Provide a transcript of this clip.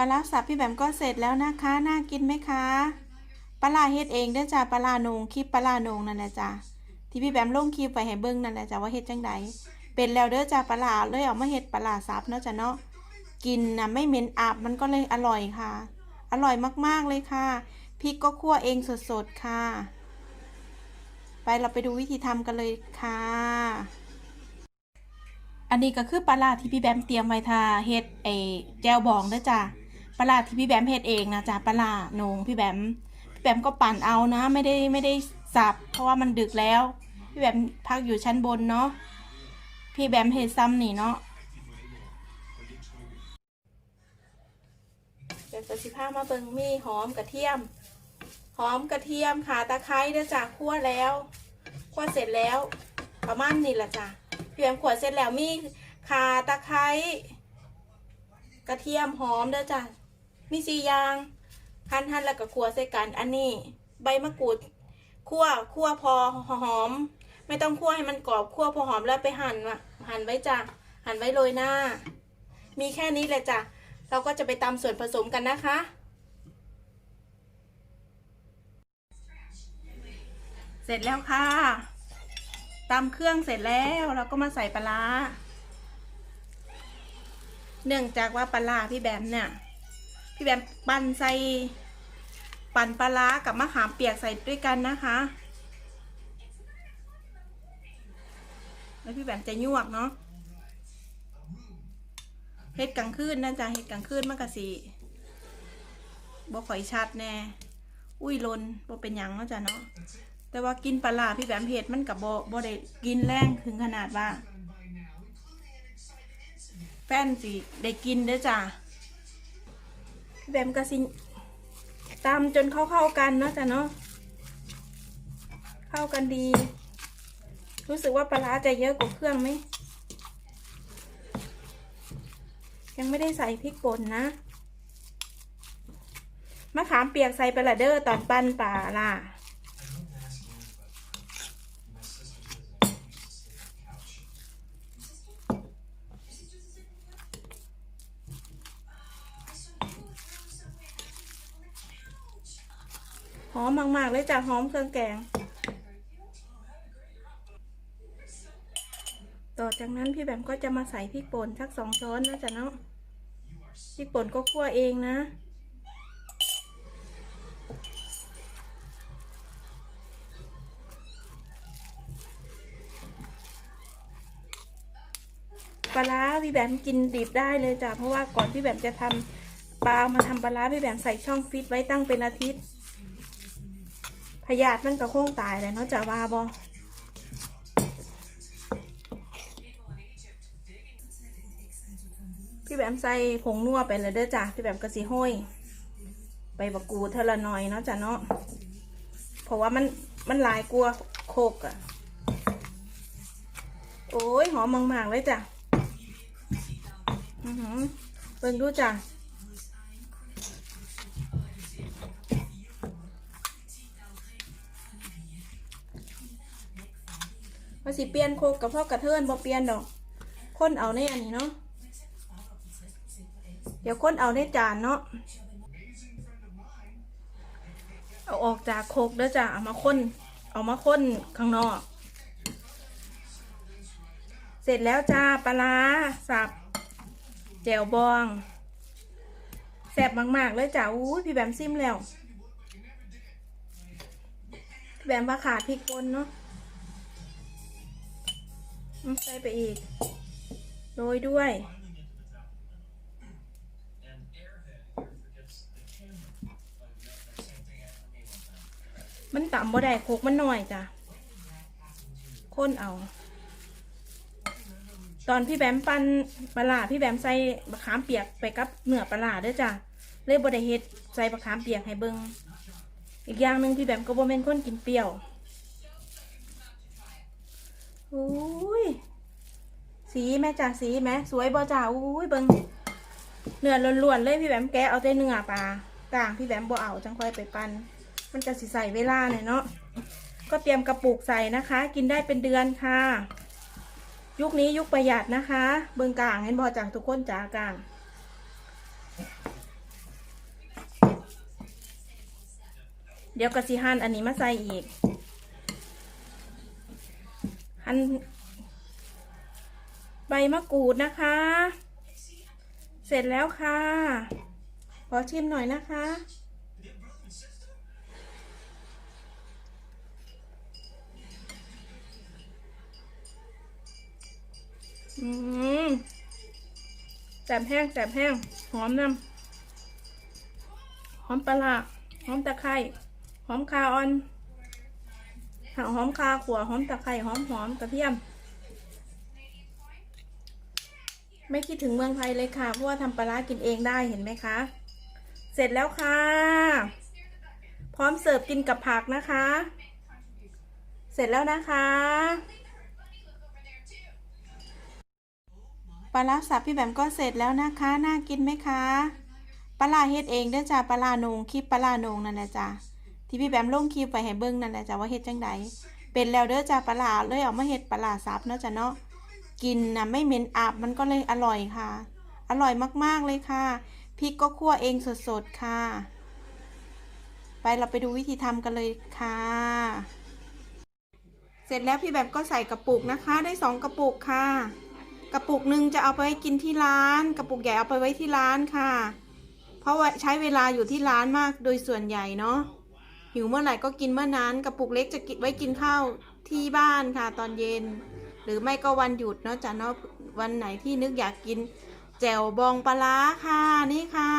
ปลาร้าสับพี่แบมก็เสร็จแล้วนะคะ น่ากินไหมคะปลาร้าเฮ็ดเองเด้อจ้าปลาร้าโนงคลิปปลาร้าโนงนั่นแหละจ้าที่พี่แบมลงคลิปไปให้เบิ่งนั่นแหละจ้าว่าเฮ็ดจังใดเป็นแล้วเด้อจ้าปลาเลยเอามาเฮ็ดปลาร้าสับเนาะจ้าเนาะกินนะไม่เหม็นอับมันก็เลยอร่อยค่ะ อร่อยมากๆเลยค่ะพริกก็คั่วเองสดๆค่ะ ไปเราไปดูวิธีทำกันเลยค่ะ อันนี้ก็คือปลาร้าที่พี่แบมเตรียมไว้ทาเฮ็ดไอแจวบองเด้อจ้ะ ปลาที่พี่แบมเฮ็ดเองนะจ้ะปลาโหนงพี่แบมพี่แบมก็ปั่นเอานะ ไม่ได้ไม่ได้สับ เพราะว่ามันดึกแล้ว พี่แบมพักอยู่ชั้นบนเนาะพี่แบมเฮ็ดซ้ำนี่เนาะเดี๋ยวจะสิพามาเบิ่งมีหอมกระเทียม หอมกระเทียมค่ะตะไคร้เด้จ้ะคั่วแล้วคั่วเสร็จแล้ว ประมาณนี้ละจ้ะพี่แบมขวดเสร็จแล้วมีข่าตะไคร้กระเทียมหอมเด้อจ้ะ มีสี่อย่างหั่นหั่นแล้วก็คั่วใส่กันอันนี้ ใบมะกรูดคั่วคั่วพอหอม ไม่ต้องคั่วให้มันกรอบคั่วพอหอมแล้วไปหั่นว่ะหั่นไว้จ้ะหั่นไว้โรยหน้า มีแค่นี้แหละจ้ะเราก็จะไปตำส่วนผสมกันนะคะเสร็จแล้วค่ะ ตำเครื่องเสร็จแล้วเราก็มาใส่ปลาร้าเนื่องจากว่าปลาร้าพี่แบมเนี่ย พี่แบมปั่นใส่ปั่นปลาร้ากับมะขามเปียกใส่ด้วยกันนะคะ แล้วพี่แบมจะยวกเนาะเฮ็ดกลางคืนนะจ๊ะเฮ็ดกลางคืนมันกะสีบ่ข่อยชัดแน่ อุ้ยลนบ่เป็นหยังเนาะจ้ะเนาะ แต่ว่ากินปลาร้าพี่แบมเผ็ดมันกับบ่บ่ได้กินแรงถึงขนาดว่า แฟนสิได้กินเด้อจ้ะ แบมก็สิตามจนเข้าเข้ากันเนาะจ้ะเนาะเข้ากันดี รู้สึกว่าปลาร้าจะเยอะกว่าเครื่องไหมยังไม่ได้ใส่พริกป่นนะมะขามเปียกใส่ไปละเด้อตอนปั้นปลาล่ะ อมมากๆเลยจ้ะหอมเครื่องแกง ต่อจากนั้นพี่แบมก็จะมาใส่พริกป่นสักสองช้อนนะจ๊ะเนาะพริกป่นก็คั่วเองนะปลาร้าพี่แบมกินดิบได้เลยจ้ะเพราะว่าก่อนพี่แบมจะทำปลามาทำปลาร้าพี่แบมใส่ช่องฟิตไว้ตั้งเป็นอาทิตย์ พยาธิมันก็คงตายเลยเนาะจะว่าบอพี่แบมใส่ผงนัวไปเลยเด้อจ้ะพี่แบมกระสีห้อยใบบักกูเทละน่อยเนาะจ้ะเนาะเพราะว่ามันมันลายกลัวโคกอะโอ้ยหอมมากๆเลยจ้ะอือหือเบิ่งดูจ้ะ ว่าสิเปลี่ยนโคกกับพ่อกระเทินบ่เปลี่ยนดอกคนเอาในอันนี้เนาะเดี๋ยวคนเอาในจานเนาะเอาออกจากโคกเด้อจ้ะเอามาค้นเอามาค้นข้างนอก เสร็จแล้วจ้าปลาสับแจ่วบองแซ่บมากๆเลยจ้าอู้ยพี่แบมซิมแล้วแบมว่าขาดพริกป่นเนาะ ใส่ไปอีก โรยด้วย มันต่ำบ่ได้โคกมันหน่อยจ้ะค้นเอา ตอนพี่แบมปั้นปลาพี่แบมใส่บะขามเปียกไปกับเนื้อปลาร้าเด้วยจ้ะเลยบ่ได้เฮ็ดใส่บะขามเปียกให้เบิงอีกอย่างหนึ่งพี่แบมก็บ่แม่นคนกินเปรี้ยว อุ้ยสีแม่จ่าสีไหมสวยบอจ่าอุ้ยเบิ้งเนื้อล้วนๆเลยพี่แบมแกเอาแต่เนื้อปลากลางพี่แบมบอเอาจังค่อยไปปั้นมันจะสีใส่เวลาหน่อยเนาะก็เตรียมกระปุกใส่นะคะ กินได้เป็นเดือนค่ะ ยุคนี้ยุคประหยัดนะคะ เบิ้งกลางเห็นบอจ่าทุกคนจ่ากลางเดี๋ยวกระซีฮันอันนี้มาใส่อีก หั่นใบมะกรูดนะคะ เสร็จแล้วค่ะ ขอชิมหน่อยนะคะ อืมแสบแห้งแสบแห้ง หอมน้ำหอมปลาหอมตะไคร้หอมคาออน หอมคาขัวหอมตะไคร้หอมหอมกระเทียม ไม่คิดถึงเมืองไทยเลยค่ะ เพราะว่าทำปลาร้ากินเองได้เห็นไหมคะ เสร็จแล้วค่ะ พร้อมเสิร์ฟกินกับผักนะคะ เสร็จแล้วนะคะปลาร้าสับพี่แบมก็เสร็จแล้วนะคะ น่ากินไหมคะปลาร้าเฮ็ดเองเด้อจ้าปลาร้าโหนงคลิปปลาร้าโหนงนั่นแหละจ้า ที่พี่แบมลงคลิปไปให้เบิ่งนั่นแหละจ้าว่าเฮ็ดจังใดเป็นแล้วเด้อจ้าปลาร้าเลยเอามาเฮ็ดปลาร้าสับเนาะจ้าเนาะกินนะไม่เหม็นอับมันก็เลยอร่อยค่ะ อร่อยมากๆเลยค่ะพริกก็คั่วเองสดๆค่ะ ไปเราไปดูวิธีทำกันเลยค่ะ เสร็จแล้วพี่แบบก็ใส่กระปุกนะคะ ได้สองกระปุกค่ะ กระปุกหนึ่งจะเอาไปไว้กินที่ร้าน กระปุกใหญ่เอาไปไว้ที่ร้านค่ะ เพราะว่าใช้เวลาอยู่ที่ร้านมากโดยส่วนใหญ่เนาะ หิวเมื่อไหร่ก็กินเมื่อนั้นกระปุกเล็กจะกินไว้กินข้าวที่บ้านค่ะตอนเย็น หรือไม่ก็วันหยุดเนาะจ้ะเนาะวันไหนที่นึกอยากกินแจ่วบองปลาร้าค่ะนี่ค่ะ